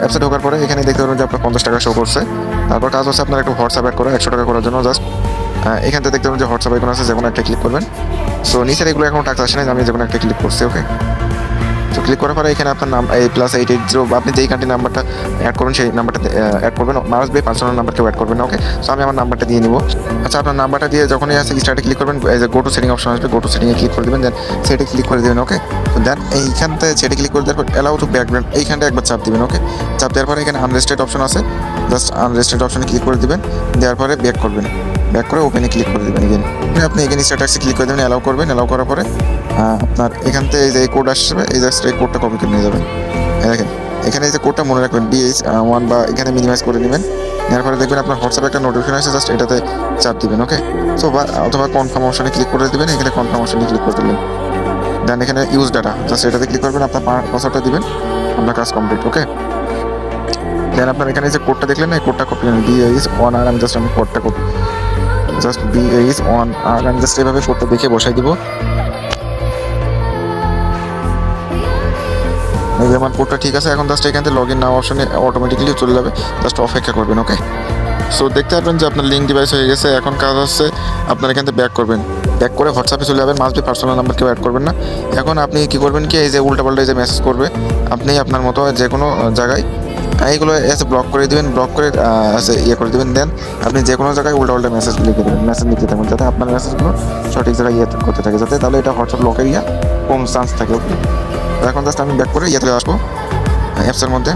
অ্যাপসে ঢোকার পরে এখানে দেখতে পারবেন যে আপনার পঞ্চাশ টাকা শো করছে। তারপর কাজ হচ্ছে আপনার একটু হোয়াটসঅ্যাপ অ্যাড করে, একশো টাকা করার জন্য জাস্ট এখান থেকে দেখতে পাবেন যে হোয়াটসঅ্যাপ আইকন আছে যে কোনো একটা ক্লিক করবেন। সো নিচের এগুলো এখন টাকা আসে না আমি যে কোনো একটা ক্লিক করছি ওকে তো ক্লিক করার পরে এখানে আপনার নাম, এই প্লাস এইট এইট জিরো আপনি যেই কান্ট্রি নাম্বারটা অ্যাড করুন সেই নাম্বারটা অ্যাড করবেন। মাস বে পার্সোনাল নাম্বার কেউ অ্যাড করবেন ওকে সো আমি আমার নাম্বারটা দিয়ে নিব। আচ্ছা আপনার নাম্বারটা দিয়ে যখনই আসে স্টার্টে ক্লিক করবেন এই যে গো টু সেটিং অপশন আসবে গো টু সেটিংয়ে ক্লিক করে দেবেন দেন সেটে ক্লিক করে দেবেন ওকে তো দেন থেকে সেটে ক্লিক করে দেওয়ার পর অ্যালাউ টু ব্যাকগ্রাউন্ড এইখানটা একবার চাপ দিবেন ওকে চাপ দেওয়ার পরে এখানে আনরেস্টেড অপশন আছে জাস্ট আনরেস্টেড অপশনে ক্লিক করে দিবেন, দেওয়ার পরে ব্যাক করবেন। ব্যাক করে ওপেনে ক্লিক করে দেবেন এগেন আপনি এখানে স্ট্যাটাসে ক্লিক করে দেবেন অ্যালাউ করবেন অ্যালাউ করার পরে আপনার এখান থেকে এই যে কোড আসবে, এই জাস্ট এই কোডটা কপি করে নিয়ে যাবেন। দেখেন, এখানে যে কোডটা মনে রাখবেন বিএইচ ওয়ান বা এখানে মিনিমাইজ করে নেবেন। নেওয়ার পরে দেখবেন আপনার হোয়াটসঅ্যাপে একটা নোটিফিকেশন আসছে জাস্ট এটাতে চাপ দিবেন ওকে সো বা, অথবা কনফার্ম অপশনে ক্লিক করে দিবেন, এখানে কনফার্ম অপশনে ক্লিক করে দিলেন। দেন এখানে ইউজ ডাটা জাস্ট এটাতে ক্লিক করবেন, আপনার পাসওয়ার্ডটা দিবেন, আপনার কাজ কমপ্লিট ওকে দেন আপনার এখানে যে কোডটা দেখলেন এই কোডটা কপি করেন বিএইচ ওয়ান আর আমি জাস্ট আমি কোডটা copy just B H one আর আমি জাস্ট এভাবে কোডটা দেখে বসাই দিব। আমার কোডটা ঠিক আছে, এখন জাস্ট এখান থেকে লগ ইন নাও অপশনে অটোমেটিক্যালি চলে যাবে। জাস্ট অপেক্ষা করবেন ওকে সো দেখতে পারবেন যে আপনার লিঙ্ক ডিভাইস হয়ে গেছে, এখন কাজ হচ্ছে আপনার এখান থেকে ব্যাক করবেন। ব্যাক করে হোয়াটসঅ্যাপে চলে যাবেন মাস্ট বি পার্সোনাল নাম্বার কেউ অ্যাড করবেন না। এখন আপনি কি করবেন কি, এই যে উল্টাপাল্টা এই যে মেসেজ করবে, আপনি আপনার মতো যে কোনো জায়গায়, এইগুলো এসে ব্লক করে দিবেন ব্লক করে এসে ইয়ে করে দিবেন। দেন আপনি যে কোনো জায়গায় উল্টা উল্টা মেসেজ লিখে দেবেন মেসেজ লিখতে থাকবেন যাতে আপনার মেসেজগুলো সঠিক জায়গায় ইয়ে করতে থাকে, যাতে তাহলে এটা হোয়াটসঅ্যাপ লকের ইয়া কম চান্স থাকে ওকে এখন জাস্ট আমি ব্যাক করে ইয়ে চলে আসব অ্যাপসের মধ্যে।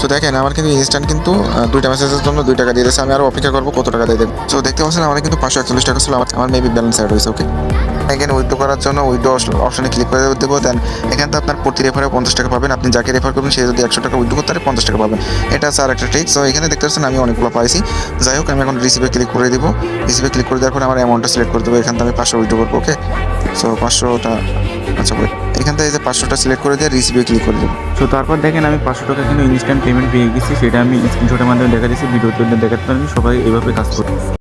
তো দেখেন, আমার কিন্তু ইনস্ট্যান্ট কিন্তু দুইটা মেসেজের জন্য দুই টাকা দিয়ে দিয়েছে। আমি আরও অপেক্ষা করব কত টাকা দিয়ে দেবে। তো দেখতে পাচ্ছেন, আমার কিন্তু পাঁচশো একচল্লিশ টাকা ছিল। আমার আমার মেবি ব্যালেন্স অ্যাড হয়েছে ওকে এখানে উইথড্র করার জন্য উইথড্র অপশনে ক্লিক করে দেবো দেন এখানে তো আপনার প্রতি রেফারে পঞ্চাশ টাকা পাবেন। আপনি যাকে রেফার করবেন, সে যদি একশো টাকা উইথড্র করতে পারে, পঞ্চাশ টাকা পাবেন। এটা স্যার একটা ট্রিক সো এখানে দেখতে পাচ্ছেন, আমি অনেকগুলো পাইছি। যাই হোক, আমি এখন রিসিভে ক্লিক করে দেবো। রিসিভে ক্লিক করে দেওয়ার পরে আমার অ্যামাউন্টটা সিলেক্ট করে দেবো। এখান থেকে আমি পাঁচশো উইথড্র করব ওকে সো পাঁচশোটা আচ্ছা এখান থেকে যে পাঁচশোটা সিলেক্ট করে দিয়ে রিসিভে ক্লিক করে দেবো। সো তারপর দেখেন আমি পাঁচশো টাকা কিন্তু ইনস্ট্যান্ট পেমেন্ট পেয়ে গেছি, সেটা আমি স্ক্রিনশটের মাধ্যমে দেখা দিচ্ছি ভিডিওতে দেখাতে পারেন সবাই এভাবে কাজ করি